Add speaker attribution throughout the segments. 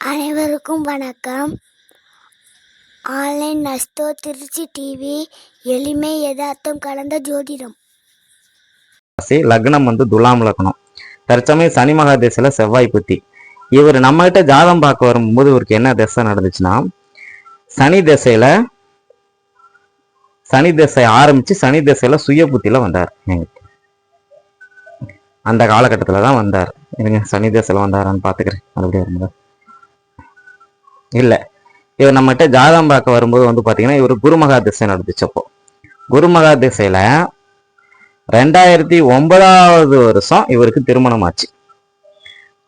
Speaker 1: அனைவருக்கும் வணக்கம். Online நஸ்தோ Trichy TV எளிமை யதார்த்தம் கலந்த ஜோதிடம்.
Speaker 2: லக்னம் வந்து துலாம் லக்னம். தற்சமயம் சனி மகாதேசில செவ்வாய் புத்தி. இவர் நம்மகிட்ட ஜாதம் பார்க்க வரும்போது இவருக்கு என்ன திசை நடந்துச்சுன்னா சனி திசையில சனி திசை ஆரம்பிச்சு சனி திசையில சுய புத்தியில வந்தார். எங்களுக்கு அந்த காலகட்டத்தில் தான் வந்தார். எனக்கு சனி திசையில வந்தாரான்னு பார்த்துக்கிறேன். மறுபடியும் வரும்போது. இல்லை. இவர் நம்மகிட்ட ஜாதகம் பார்க்க வரும்போது வந்து பார்த்தீங்கன்னா இவர் குருமகா திசை நடந்துச்சப்போ. குருமகா திசையில ரெண்டாயிரத்தி ஒன்பதாவது வருஷம் இவருக்கு திருமணம் ஆச்சு.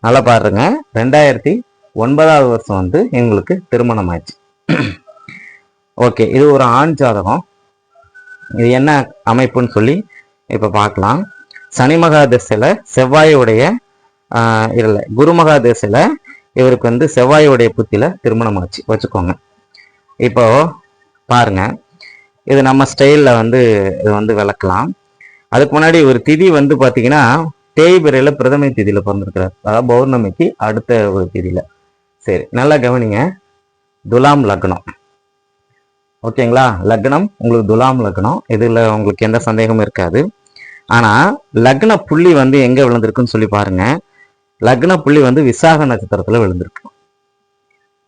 Speaker 2: நல்லா பாருங்க. ரெண்டாயிரத்தி ஒன்பதாவது வருஷம் வந்து எங்களுக்கு திருமணம் ஆச்சு. ஓகே இது ஒரு ஆண் ஜாதகம். இது என்ன அமைப்புன்னு சொல்லி இப்போ பார்க்கலாம் சனி மகா திசையில செவ்வாயுடைய இல்லை குருமகா திசையில் திசையில இவருக்கு வந்து செவ்வாயுடைய புத்தியில் திருமணம் ஆச்சு வச்சுக்கோங்க. இப்போ பாருங்க. இது நம்ம ஸ்டைலில் வந்து இது வந்து விளக்கலாம். அதுக்கு முன்னாடி ஒரு திதி வந்து பார்த்தீங்கன்னா தேய்பிரையில் பிரதமை திதியில் பிறந்திருக்கிறார். அதாவது பௌர்ணமிக்கு அடுத்த ஒரு திதியில். சரி நல்லா கவனிங்க. துலாம் லக்னம். ஓகேங்களா? லக்னம் உங்களுக்கு துலாம் லக்னம். இதில் உங்களுக்கு எந்த சந்தேகமும் இருக்காது. ஆனால் லக்ன புள்ளி வந்து எங்கே விழுந்திருக்குன்னு சொல்லி பாருங்கள் லக்ன புள்ளி வந்து விசாக நட்சத்திரத்துல விழுந்திருக்கு.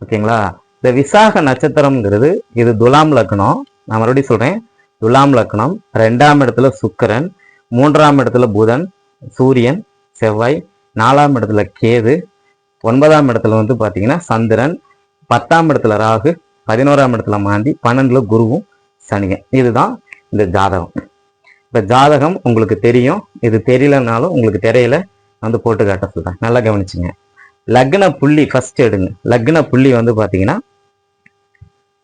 Speaker 2: ஓகேங்களா? இந்த விசாக நட்சத்திரம்ங்கிறது இது துலாம் லக்னம். நான் மறுபடியும் சொல்கிறேன் துலாம் லக்னம் ரெண்டாம் இடத்துல சுக்கரன் மூன்றாம் இடத்துல புதன் சூரியன் செவ்வாய் நாலாம் இடத்துல கேது ஒன்பதாம் இடத்துல வந்து பார்த்தீங்கன்னா சந்திரன் பத்தாம் இடத்துல ராகு பதினோராம் இடத்துல மாந்தி பன்னெண்டுல குருவும் சனியன். இதுதான் இந்த ஜாதகம். இந்த ஜாதகம் உங்களுக்கு தெரியும். இது தெரியலனாலும் உங்களுக்கு தெரியல. வந்து போட்டு காட்ட சொல்கிறேன் நல்லா கவனிச்சுங்க. லக்ன புள்ளி ஃபர்ஸ்ட் எடுங்க. லக்ன புள்ளி வந்து பார்த்தீங்கன்னா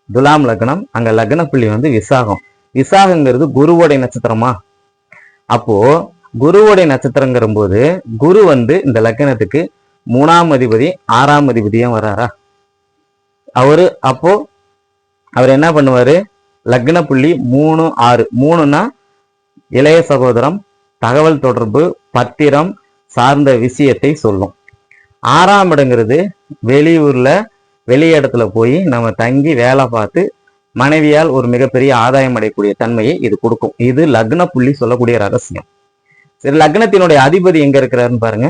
Speaker 2: துலாம் லக்னம் அங்கே லக்ன புள்ளி வந்து விசாகம். விசாகங்கிறது குருவோடைய நட்சத்திரமா? அப்போ குருவோடைய நட்சத்திரங்கிற போது குரு வந்து இந்த லக்னத்துக்கு மூணாம் அதிபதி ஆறாம் அதிபதியும் வராரா? அவரு அப்போ அவர் என்ன பண்ணுவாரு? லக்ன புள்ளி மூணு ஆறு. மூணுன்னா இளைய சகோதரம் தகவல் தொடர்பு பத்திரம் சார்ந்த விஷயத்தை சொல்லும். ஆறாம் இடங்கிறது வெளியூர்ல வெளி இடத்துல போய் நம்ம தங்கி வேலை பார்த்து மனைவியால் ஒரு மிகப்பெரிய ஆதாயம் அடையக்கூடிய தன்மையை இது கொடுக்கும். இது லக்ன புள்ளி சொல்லக்கூடிய ரகசியம். சரி லக்னத்தினுடைய அதிபதி எங்க இருக்கிறாருன்னு பாருங்க.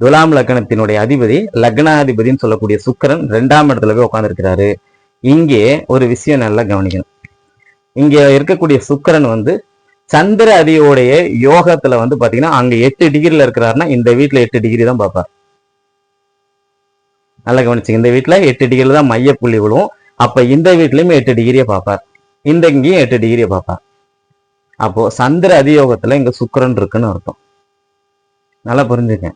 Speaker 2: துலாம் லக்னத்தினுடைய அதிபதி லக்னாதிபதினு சொல்லக்கூடிய சுக்கிரன் ரெண்டாம் இடத்துல போய் உட்காந்துருக்கிறாரு இங்கே ஒரு விஷயம் நல்லா கவனிக்கணும். இங்க இருக்கக்கூடிய சுக்கிரன் வந்து சந்திர அதியோடைய யோகத்துல வந்து பாத்தீங்கன்னா அங்க எட்டு டிகிரில இருக்கிறாருன்னா இந்த வீட்டுல எட்டு டிகிரி தான் பார்ப்பார். நல்லா கவனிச்சுங்க. இந்த வீட்டுல எட்டு டிகிரில தான் மைய புள்ளி விழுவும். அப்ப இந்த வீட்லயுமே எட்டு டிகிரியை பார்ப்பார். இந்த இங்கேயும் எட்டு டிகிரியை பார்ப்பார். அப்போ சந்திர அதியோகத்துல இங்க சுக்கரன் இருக்குன்னு அர்த்தம். நல்லா புரிஞ்சுங்க.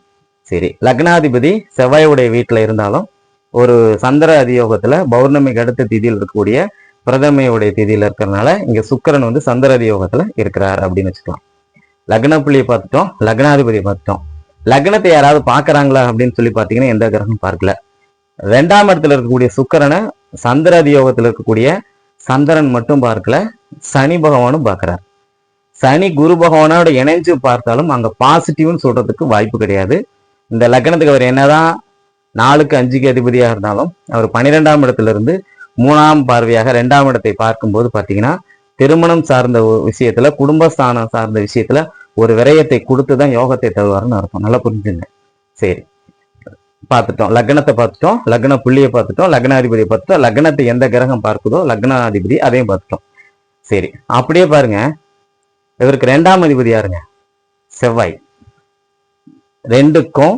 Speaker 2: சரி. லக்னாதிபதி செவ்வாயுடைய வீட்டுல இருந்தாலும் ஒரு சந்திர அதியோகத்துல பௌர்ணமிக்கு அடுத்த திதியில் இருக்கக்கூடிய பிரதமையுடைய திதியில இருக்கிறதுனால இங்க சுக்கரன் வந்து சந்திரதி யோகத்துல இருக்கிறார் அப்படின்னு வச்சுக்கலாம். லக்ன புள்ளியை பார்த்துட்டோம் லக்னாதிபதியை பார்த்துட்டோம். லக்னத்தை யாராவது பார்க்கறாங்களா அப்படின்னு சொல்லி பார்த்தீங்கன்னா எந்த கிரகம் பார்க்கல. ரெண்டாம் இடத்துல இருக்கக்கூடிய சுக்கரனை சந்திர அதியோகத்துல இருக்கக்கூடிய சந்திரன் மட்டும் பார்க்கல சனி பகவானும் பார்க்கிறார். சனி குரு பகவானோட இணைஞ்சு பார்த்தாலும் அங்க பாசிட்டிவ்னு சொல்றதுக்கு வாய்ப்பு கிடையாது. இந்த லக்னத்துக்கு அவர் என்னதான் நாலுக்கு அஞ்சுக்கு அதிபதியாக இருந்தாலும் அவர் பன்னிரெண்டாம் இடத்துல இருந்து மூணாம் பார்வையாக ரெண்டாம் இடத்தை பார்க்கும்போது பார்த்தீங்கன்னா திருமணம் சார்ந்த விஷயத்துல குடும்பஸ்தானம் சார்ந்த விஷயத்துல ஒரு விரயத்தை கொடுத்து தான் யோகத்தை தருவாருன்னு அர்த்தம். நல்லா புரிஞ்சுங்க. சரி. பார்த்துட்டோம். லக்னத்தை பார்த்துட்டோம். லக்ன புள்ளியை பார்த்துட்டோம். லக்னாதிபதியை பார்த்துட்டோம். லக்னத்தை எந்த கிரகம் பார்க்குதோ லக்னாதிபதி அதையும் பார்த்துட்டோம். சரி. அப்படியே பாருங்க. இவருக்கு ரெண்டாம் அதிபதி யாருங்க? செவ்வாய். ரெண்டுக்கும்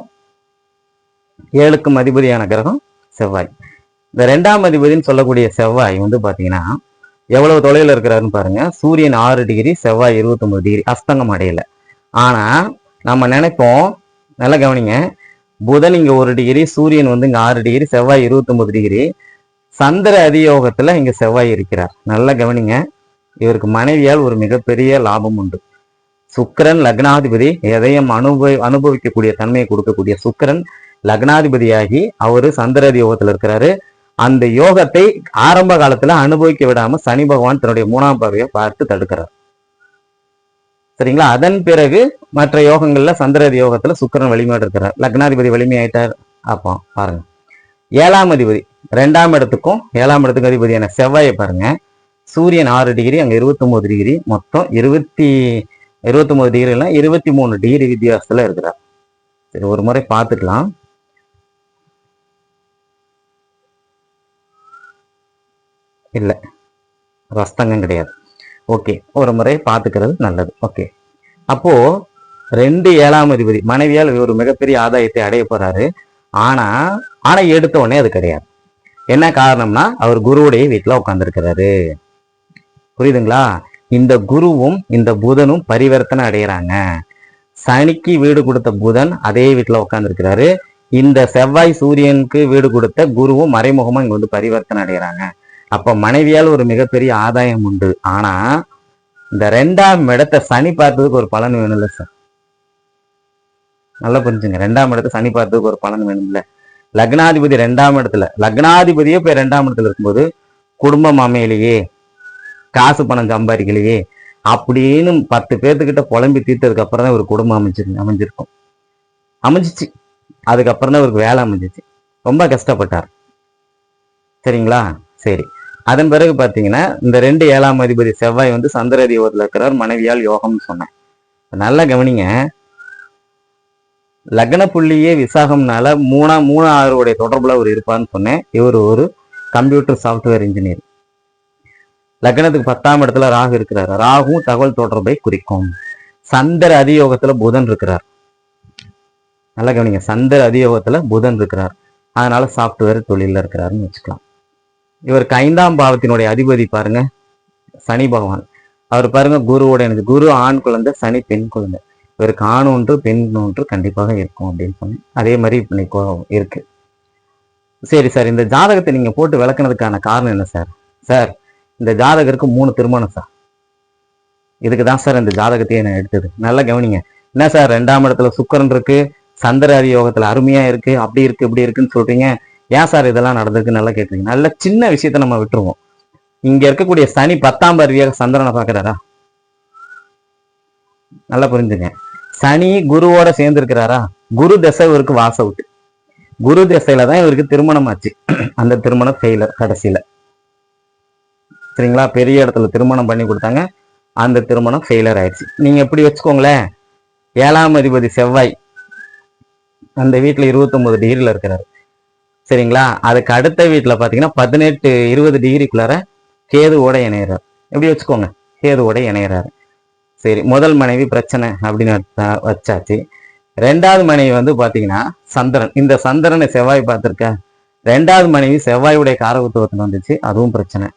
Speaker 2: ஏழுக்கும் அதிபதியான கிரகம் செவ்வாய். இந்த ரெண்டாம் அதிபதினு சொல்லக்கூடிய செவ்வாய் வந்து பாத்தீங்கன்னா எவ்வளவு தொலைவில் இருக்கிறாருன்னு பாருங்க. சூரியன் ஆறு டிகிரி செவ்வாய் இருபத்தொன்பது டிகிரி அஸ்தங்கம் அடையல. ஆனா நம்ம நினைப்போம் நல்லா கவனிங்க. புதன் இங்க ஒரு டிகிரி சூரியன் வந்து இங்க ஆறு டிகிரி செவ்வாய் இருபத்தொன்பது டிகிரி. சந்திர அதியோகத்துல இங்க செவ்வாய் இருக்கிறார். நல்லா கவனிங்க. இவருக்கு மனைவியால் ஒரு மிகப்பெரிய லாபம் உண்டு. சுக்கிரன் லக்னாதிபதி எதையும் அனுபவி அனுபவிக்கக்கூடிய தன்மையை கொடுக்கக்கூடிய சுக்கிரன் லக்னாதிபதியாகி அவரு சந்திர யோகத்துல இருக்கிறாரு. அந்த யோகத்தை ஆரம்ப காலத்துல அனுபவிக்க விடாம சனி பகவான் தன்னுடைய மூணாம் பார்வையை பார்த்து தடுக்கிறார். சரிங்களா? அதன் பிறகு மற்ற யோகங்கள்ல சந்திர யோகத்துல சுக்கிரன் வலிமையோடு இருக்கிறார். லக்னாதிபதி வலிமையாயிட்டார். அப்போ பாருங்க. ஏழாம் அதிபதி ரெண்டாம் இடத்துக்கும் ஏழாம் இடத்துக்கும் அதிபதியான செவ்வாயை பாருங்க. சூரியன் ஆறு டிகிரி அங்க இருபத்தொன்பது டிகிரி. மொத்தம் இருபத்தி இருபத்தொன்பது டிகிரிலாம் இருபத்தி மூணு டிகிரி வித்தியாசத்துல இருக்கிறார். சரி ஒரு முறை பார்த்துக்கலாம். இல்லை. ரஸ்தங்கம் கிடையாது. ஓகே ஒரு முறை பார்த்துக்கிறது நல்லது. ஓகே அப்போ ரெண்டு ஏழாம் அதிபதி மனைவியால் ஒரு மிகப்பெரிய ஆதாயத்தை அடைய போறாரு. ஆனா ஆனா எடுத்த உடனே அது கிடையாது. என்ன காரணம்னா அவர் குருவுடைய வீட்டில் உட்காந்துருக்கிறாரு புரியுதுங்களா? இந்த குருவும் இந்த புதனும் பரிவர்த்தனை அடைகிறாங்க சனிக்கு வீடு கொடுத்த புதன் அதே வீட்டில் உட்காந்துருக்கிறாரு இந்த செவ்வாய் சூரியனுக்கு வீடு கொடுத்த குருவும் மறைமுகமாக இங்கே வந்து பரிவர்த்தனை அடைகிறாங்க அப்போ மனைவியால் ஒரு மிகப்பெரிய ஆதாயம் உண்டு. ஆனால் இந்த ரெண்டாம் இடத்தை சனி பார்த்ததுக்கு ஒரு பலன் வேணும்ல சார் நல்லா புரிஞ்சுங்க. ரெண்டாம் இடத்தை சனி பார்த்ததுக்கு ஒரு பலன் வேணும்ல. லக்னாதிபதி ரெண்டாம் இடத்துல லக்னாதிபதியே போய் ரெண்டாம் இடத்துல இருக்கும்போது குடும்பம் அமையலையே காசு பணம் சம்பாதிக்கலையே அப்படின்னு பத்து பேர்த்துக்கிட்ட புலம்பி தீர்த்ததுக்கு அப்புறம் தான் ஒரு குடும்பம் அமைஞ்சிரு அமைஞ்சிருக்கும். அமைஞ்சிச்சு. அதுக்கப்புறம் தான் அவருக்கு வேலை அமைஞ்சிச்சு. ரொம்ப கஷ்டப்பட்டார். சரிங்களா? சரி. அதன் பிறகு பார்த்தீங்கன்னா இந்த ரெண்டு ஏழாம் அதிபதி செவ்வாய் வந்து சந்திர அதிபதியில் இருக்கிறார் மனைவியால் யோகம்னு சொன்னேன். நல்லா கவனிங்க. லக்ன புள்ளியே விசாகம்னால மூணா மூணு ஆறுடைய தொடர்புல அவர் இருப்பான்னு சொன்னேன். இவர் ஒரு கம்ப்யூட்டர் சாஃப்ட்வேர் இன்ஜினியர் லக்னத்துக்கு பத்தாம் இடத்துல ராகு இருக்கிறார். ராகும் தகவல் தொடர்பை குறிக்கும். சந்திர அதியோகத்துல புதன் இருக்கிறார். நல்லா கவனிங்க. சந்திர அதியோகத்துல புதன் இருக்கிறார். அதனால சாஃப்ட்வேர் தொழில இருக்கிறாருன்னு வச்சுக்கலாம். இவருக்கு ஐந்தாம் பாவத்தினுடைய அதிபதி பாருங்க சனி பகவான். அவர் பாருங்க குருவோட எனக்கு குரு ஆண் குழந்தை சனி பெண் குழந்தை. இவருக்கு ஆண் ஒன்று பெண் ஒன்று கண்டிப்பாக இருக்கும் அப்படின்னு சொன்னேன். அதே மாதிரி இப்ப இருக்கு. சரி சார் இந்த ஜாதகத்தை நீங்க போட்டு விளக்குனதுக்கான காரணம் என்ன சார்? சார் இந்த ஜாதகருக்கு மூணு திருமணம் சார். இதுக்கு தான் சார் இந்த ஜாதகத்தையே நான் எடுத்தது. நல்லா கவனிங்க. என்ன சார் ரெண்டாம் இடத்துல சுக்கரன் இருக்கு சந்திராதி யோகத்துல அருமையா இருக்கு அப்படி இருக்கு இப்படி இருக்குன்னு சொல்றீங்க. ஏன் சார் இதெல்லாம் நடந்திருக்குன்னு நல்லா கேட்டிருக்கீங்க நல்ல சின்ன விஷயத்த நம்ம விட்டுருவோம். இங்க இருக்கக்கூடிய சனி பத்தாம் பார்வையாக சந்திரனை பாக்குறாரா நல்லா புரிஞ்சுங்க. சனி குருவோட சேர்ந்து இருக்கிறாரா குரு தசை இவருக்கு வாச விட்டு குரு தசையில தான் இவருக்கு திருமணம் ஆச்சு. அந்த திருமணம் ஃபெயிலர் கடைசியில. சரிங்களா? பெரிய இடத்துல திருமணம் பண்ணி கொடுத்தாங்க. அந்த திருமணம் ஃபெயிலர் ஆயிடுச்சு. நீங்க எப்படி வச்சுக்கோங்களேன். ஏழாம் அதிபதி செவ்வாய் அந்த வீட்டுல இருபத்தொன்பது டிகிரில இருக்கிறாரு. சரிங்களா? அதுக்கு அடுத்த வீட்டுல பாத்தீங்கன்னா பதினெட்டு இருபது டிகிரிக்குள்ளார கேதுவோட இணையிறார். எப்படி வச்சுக்கோங்க? கேதுவோட இணையறாரு. சரி முதல் மனைவி பிரச்சனை அப்படின்னு வச்சாச்சு. ரெண்டாவது மனைவி வந்து பாத்தீங்கன்னா சந்திரன். இந்த சந்திரனை செவ்வாய் பார்த்திருக்க. ரெண்டாவது மனைவி செவ்வாயுடைய காரகத்துவத்தில் வந்துச்சு. அதுவும் பிரச்சனை.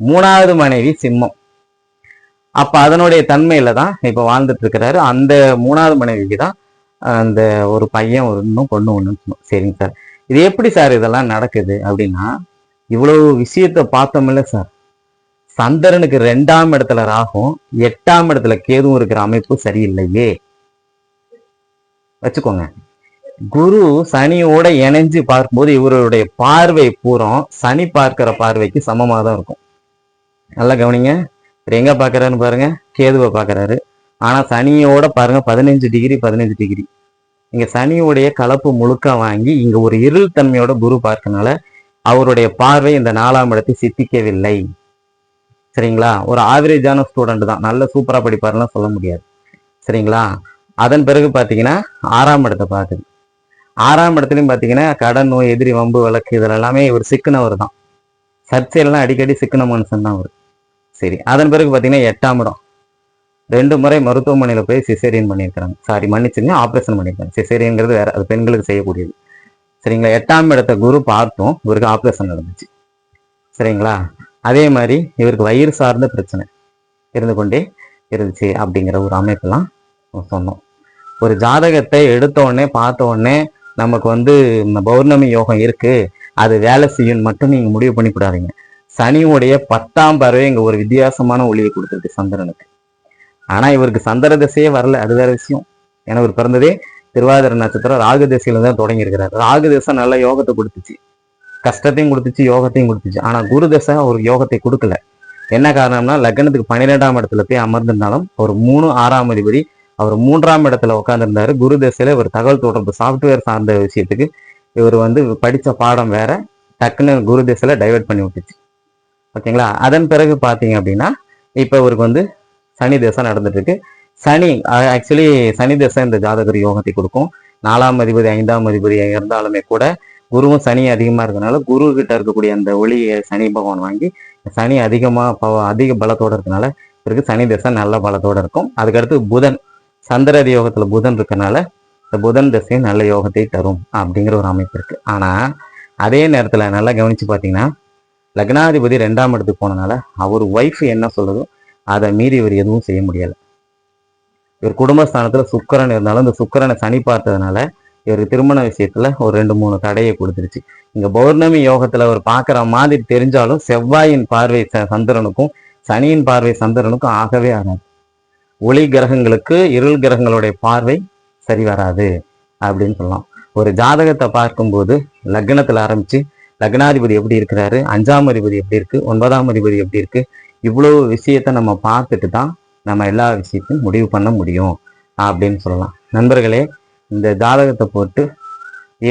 Speaker 2: மூணாவது மனைவி சிம்மம். அப்ப அதனுடைய தன்மையில தான் இப்ப வாழ்ந்துட்டு இருக்கிறாரு. அந்த மூணாவது மனைவிக்கு தான் அந்த ஒரு பையன் ஒரு இன்னும் பொண்ணு ஒன்று சரிங்க சார். இது எப்படி சார் இதெல்லாம் நடக்குது அப்படின்னா இவ்வளவு விஷயத்த பார்த்தோம்ல சார். சந்திரனுக்கு ரெண்டாம் இடத்துல ராகும் எட்டாம் இடத்துல கேதுவும் இருக்கிற அமைப்பு சரியில்லையே. வச்சுக்கோங்க. குரு சனியோட இணைஞ்சு பார்க்கும்போது இவருடைய பார்வை பூரம் சனி பார்க்கிற பார்வைக்கு சமமாக தான் இருக்கும். நல்லா கவனிங்க. இவர் எங்க பார்க்கறாருன்னு பாருங்க. கேதுவை பார்க்கறாரு. ஆனா சனியோட பாருங்க பதினஞ்சு டிகிரி பதினஞ்சு டிகிரி இங்க சனியுடைய கலப்பு முழுக்க வாங்கி இங்க ஒரு இருள் தன்மையோட குரு பார்க்கனால அவருடைய பார்வை இந்த நாலாம் இடத்தை சித்திக்கவில்லை. சரிங்களா? ஒரு ஆவரேஜான ஸ்டூடெண்ட் தான். நல்ல சூப்பரா படிப்பாருலாம் சொல்ல முடியாது. சரிங்களா? அதன் பிறகு பாத்தீங்கன்னா ஆறாம் இடத்தை பார்க்குது. ஆறாம் இடத்துலையும் பாத்தீங்கன்னா கடன் நோய் எதிரி வம்பு வழக்கு இதுல எல்லாமே இவர் சிக்கனவர் தான். சர்ச்சையெல்லாம் அடிக்கடி சிக்கன மனுஷன் தான் அவர். சரி. அதன் பிறகு பாத்தீங்கன்னா எட்டாம் இடம். ரெண்டு முறை மருத்துவமனையில் போய் சிசேரியன் பண்ணியிருக்கிறாங்க. சாரி மன்னிச்சுங்க ஆப்ரேஷன் பண்ணியிருக்காங்க. சிசேரியன்கிறது வேற அது பெண்களுக்கு செய்யக்கூடியது. சரிங்களா? எட்டாம் இடத்த குரு பார்த்தோம் இவருக்கு ஆப்ரேஷன் நடந்துச்சு. சரிங்களா? அதே மாதிரி இவருக்கு வயிறு சார்ந்த பிரச்சனை இருந்து கொண்டே இருந்துச்சு அப்படிங்கிற ஒரு அமைப்பெல்லாம் சொன்னோம். ஒரு ஜாதகத்தை எடுத்த உடனே பார்த்த உடனே நமக்கு வந்து இந்த பௌர்ணமி யோகம் இருக்கு. அது வேலை செய்யும் மட்டும் நீங்க முடிவு பண்ணி கூடாதீங்க சனியுடைய பத்தாம் பறவை இங்க ஒரு வித்தியாசமான ஒளியை கொடுத்துருக்கு சந்திரனுக்கு. ஆனா இவருக்கு சந்திர திசையே வரல. அது வேற விஷயம். ஏன்னா இவர் பிறந்ததே திருவாதிர நட்சத்திரம் ராகு திசையில தான் தொடங்கியிருக்கிறார் ராகு திசை நல்ல யோகத்தை கொடுத்துச்சு. கஷ்டத்தையும் கொடுத்துச்சு யோகத்தையும் கொடுத்துச்சு. ஆனா குரு தசை ஒரு யோகத்தை கொடுக்கல. என்ன காரணம்னா லக்னத்துக்கு பன்னிரெண்டாம் இடத்துல போய் அமர்ந்திருந்தாலும் அவர் மூணு ஆறாம் அதிபதி அவர் மூன்றாம் இடத்துல உட்காந்துருந்தாரு குரு தசையில ஒரு தகவல் தொடர்பு சாஃப்ட்வேர் சார்ந்த விஷயத்துக்கு இவர் வந்து படித்த பாடம் வேற டக்குன்னு குரு திசையில் டைவர்ட் பண்ணி விட்டுச்சு. ஓகேங்களா? அதன் பிறகு பார்த்தீங்க அப்படின்னா இப்போ இவருக்கு வந்து சனி தசை நடந்துட்டு இருக்கு சனி ஆக்சுவலி சனி திசை இந்த ஜாதகர் யோகத்தை கொடுக்கும். நாலாம் அதிபதி ஐந்தாம் அதிபதி இருந்தாலுமே கூட குருவும் சனி அதிகமாக இருக்கனால குரு கிட்ட இருக்கக்கூடிய அந்த ஒளியை சனி பகவான் வாங்கி சனி அதிகமாக அதிக பலத்தோட இருக்கனால இவருக்கு சனி திசை நல்ல பலத்தோட இருக்கும். அதுக்கடுத்து புதன் சந்திரதி யோகத்தில் புதன் இருக்கனால இந்த புதன் தசையும் நல்ல யோகத்தை தரும் அப்படிங்கிற ஒரு அமைப்பு இருக்கு. ஆனா அதே நேரத்தில் நல்லா கவனிச்சு பார்த்தீங்கன்னா லக்னாதிபதி ரெண்டாம் இடத்துக்கு போனனால அவர் ஒய்ஃப் என்ன சொல்லுதோ அதை மீறி இவர் எதுவும் செய்ய முடியல. இவர் குடும்பஸ்தானத்தில் சுக்கரன் இருந்தாலும் இந்த சுக்கரனை சனி பார்த்ததுனால இவர் திருமண விஷயத்துல ஒரு ரெண்டு மூணு தடையை கொடுத்துருச்சு. இங்க பௌர்ணமி யோகத்துல அவர் பார்க்குற மாதிரி தெரிஞ்சாலும் செவ்வாயின் பார்வை ச- சந்திரனுக்கும் சனியின் பார்வை சந்திரனுக்கும் ஆகவே ஆகாது. ஒளி கிரகங்களுக்கு இருள் கிரகங்களுடைய பார்வை சரி வராது அப்படின்னு சொல்லலாம். ஒரு ஜாதகத்தை பார்க்கும்போது லக்னத்துல ஆரம்பிச்சு லக்னாதிபதி எப்படி இருக்கிறாரு? அஞ்சாம் அதிபதி எப்படி இருக்கு? ஒன்பதாம் அதிபதி எப்படி இருக்கு? இவ்வளவு விஷயத்த நம்ம பார்த்துட்டு தான் நம்ம எல்லா விஷயத்தையும் முடிவு பண்ண முடியும் அப்படின்னு சொல்லலாம். நண்பர்களே இந்த ஜாதகத்தை போட்டு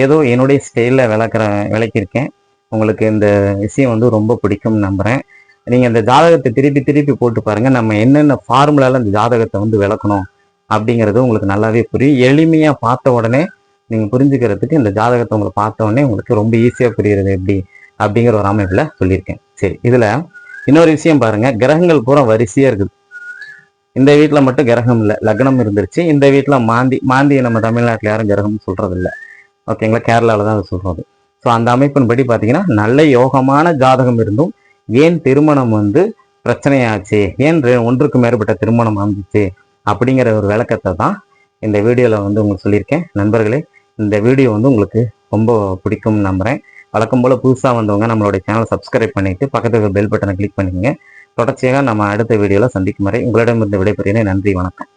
Speaker 2: ஏதோ என்னுடைய ஸ்டைலில் விளக்குற விளக்கியிருக்கேன். உங்களுக்கு இந்த விஷயம் வந்து ரொம்ப பிடிக்கும்னு நம்புகிறேன் நீங்கள் இந்த ஜாதகத்தை திருப்பி திருப்பி போட்டு பாருங்கள் நம்ம என்னென்ன ஃபார்முலாவில் இந்த ஜாதகத்தை வந்து விளக்கணும் அப்படிங்கிறது உங்களுக்கு நல்லாவே புரியும். எளிமையாக பார்த்த உடனே நீங்கள் புரிஞ்சுக்கிறதுக்கு இந்த ஜாதகத்தை உங்களை பார்த்த உடனே உங்களுக்கு ரொம்ப ஈஸியாக புரியுறது எப்படி அப்படிங்கிற ஒரு அமைப்பில் சொல்லியிருக்கேன். சரி இதில் இன்னொரு விஷயம் பாருங்க கிரகங்கள் பூரா வரிசையாக இருக்குது. இந்த வீட்டில் மட்டும் கிரகம் இல்லை லக்னம் இருந்துருச்சு. இந்த வீட்டில் மாந்தி மாந்தியை நம்ம தமிழ்நாட்டில் யாரும் கிரகம்னு சொல்றது இல்லை ஓகேங்களா? கேரளாவில் தான் அதை சொல்றது ஸோ அந்த அமைப்பின்படி பார்த்தீங்கன்னா நல்ல யோகமான ஜாதகம் இருந்தும் ஏன் திருமணம் வந்து பிரச்சனையாச்சு? ஏன் ரெ- ஒன்றுக்கு மேற்பட்ட திருமணம் அமைஞ்சிச்சு? அப்படிங்கிற ஒரு விளக்கத்தை தான் இந்த வீடியோவில் வந்து உங்களுக்கு சொல்லியிருக்கேன். நண்பர்களே இந்த வீடியோ வந்து உங்களுக்கு ரொம்ப பிடிக்கும்னு நம்புகிறேன் வழக்கம் போல் புதுசாக வந்தவங்க நம்மளுடைய சேனலை சப்ஸ்கிரைப் பண்ணிட்டு பக்கத்தில் பெல் பட்டனை கிளிக் பண்ணிக்கங்க. தொடர்ச்சியாக நம்ம அடுத்த வீடியோவில் சந்திக்கும் வரை உங்களிடமிருந்து விடைபெறுகிறேன். நன்றி வணக்கம்.